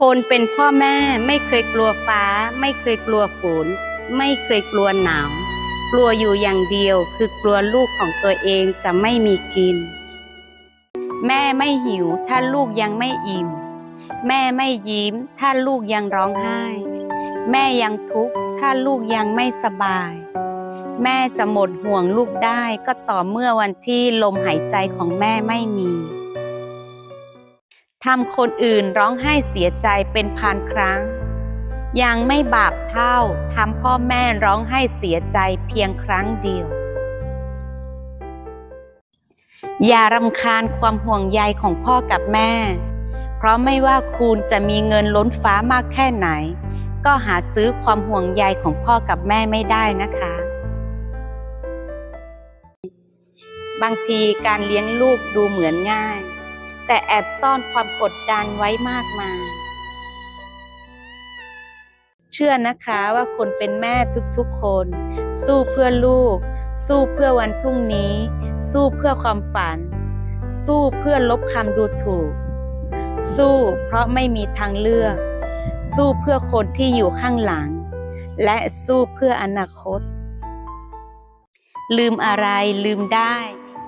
คนเป็นพ่อแม่ไม่เคยกลัวฟ้า ไม่เคยกลัวฝนไม่เคยกลัวหนาว กลัวอยู่อย่างเดียวคือกลัวลูกของตัวเองจะไม่มีกิน แม่ไม่หิวถ้าลูกยังไม่อิ่ม แม่ไม่ยิ้มถ้าลูกยังร้องไห้ แม่ยังทุกข์ถ้าลูกยังไม่สบาย แม่จะหมดห่วงลูกได้ก็ต่อเมื่อวันที่ลมหายใจของแม่ไม่มี ทำคนอื่นร้องไห้เสียใจเป็นพันครั้ง ยังไม่บาปเท่าทำพ่อแม่ร้องไห้เสียใจเพียงครั้งเดียว อย่ารำคาญความห่วงใยของพ่อกับแม่ เพราะไม่ว่าคุณจะมีเงินล้นฟ้ามากแค่ไหน ก็หาซื้อความห่วงใยของพ่อกับแม่ไม่ได้นะคะ บางทีการเลี้ยงลูกดูเหมือนง่าย แต่แอบซ่อนความกดดันไว้มากมาย เชื่อนะคะว่าคนเป็นแม่ทุกๆคน สู้เพื่อลูก สู้เพื่อวันพรุ่งนี้ สู้เพื่อความฝัน สู้เพื่อลบคำดูถูก สู้เพราะไม่มีทางเลือก สู้เพื่อคนที่อยู่ข้างหลัง และสู้เพื่ออนาคต ลืมอะไรลืมได้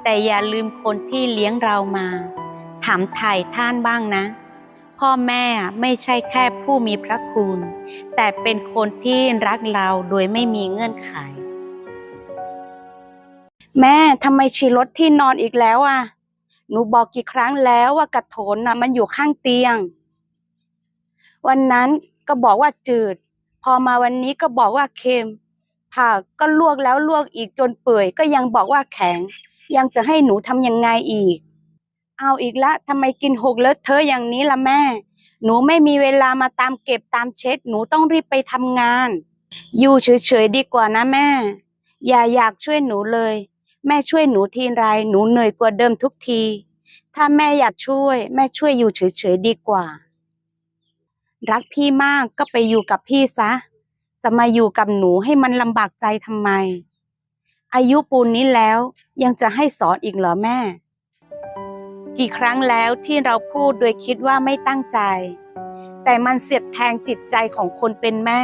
แต่อย่าลืมคนที่เลี้ยงเรามา ถามไถ่ท่านบ้างนะ พ่อแม่ไม่ใช่แค่ผู้มีพระคุณ แต่เป็นคนที่รักเราโดยไม่มีเงื่อนไข แม่ทำไมฉี่รถที่นอนอีกแล้วอะ หนูบอกกี่ครั้งแล้วว่ากระโถนนะมันอยู่ข้างเตียง วันนั้นก็บอกว่าจืด พอมาวันนี้ก็บอกว่าเค็มผักก็ลวกแล้วลวกอีกจนเปื่อยก็ยังบอกว่าแข็ง ยังจะให้หนูทำยังไงอีก เอาอีกละทำไมกินหกเลอะเทอะอย่างนี้ล่ะแม่ หนูไม่มีเวลามาตามเก็บตามเช็ด หนูต้องรีบไปทำงาน อยู่เฉยๆดีกว่านะแม่ อย่าอยากช่วยหนูเลย แม่ช่วยหนูทีไรหนูเหนื่อยกว่าเดิมทุกที ถ้าแม่อยากช่วย แม่ช่วยอยู่เฉยๆดีกว่า รักพี่มากก็ไปอยู่กับพี่ซะ จะมาอยู่กับหนูให้มันลำบากใจทำไม อายุปูนนี้แล้วยังจะให้สอนอีกเหรอแม่ กี่ครั้งแล้วที่เราพูดโดยคิดว่าไม่ตั้งใจ แต่มันเสียดแทงจิตใจของคนเป็นแม่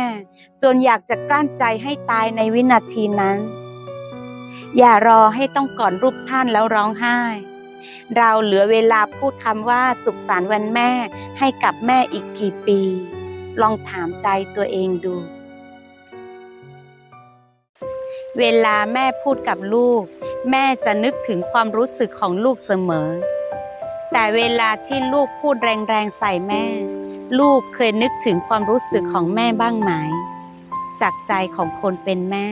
จนอยากจะกลั้นใจให้ตายในวินาทีนั้น อย่ารอให้ต้องก่อนรูปท่านแล้วร้องไห้ เราเหลือเวลาพูดคำว่าสุขสันต์วันแม่ให้กับแม่อีกกี่ปี ลองถามใจตัวเองดู เวลาแม่พูดกับลูก แม่จะนึกถึงความรู้สึกของลูกเสมอ แต่เวลาที่ลูกพูดแรงๆใส่แม่ ลูกเคยนึกถึงความรู้สึกของแม่บ้างไหมจากใจของคนเป็นแม่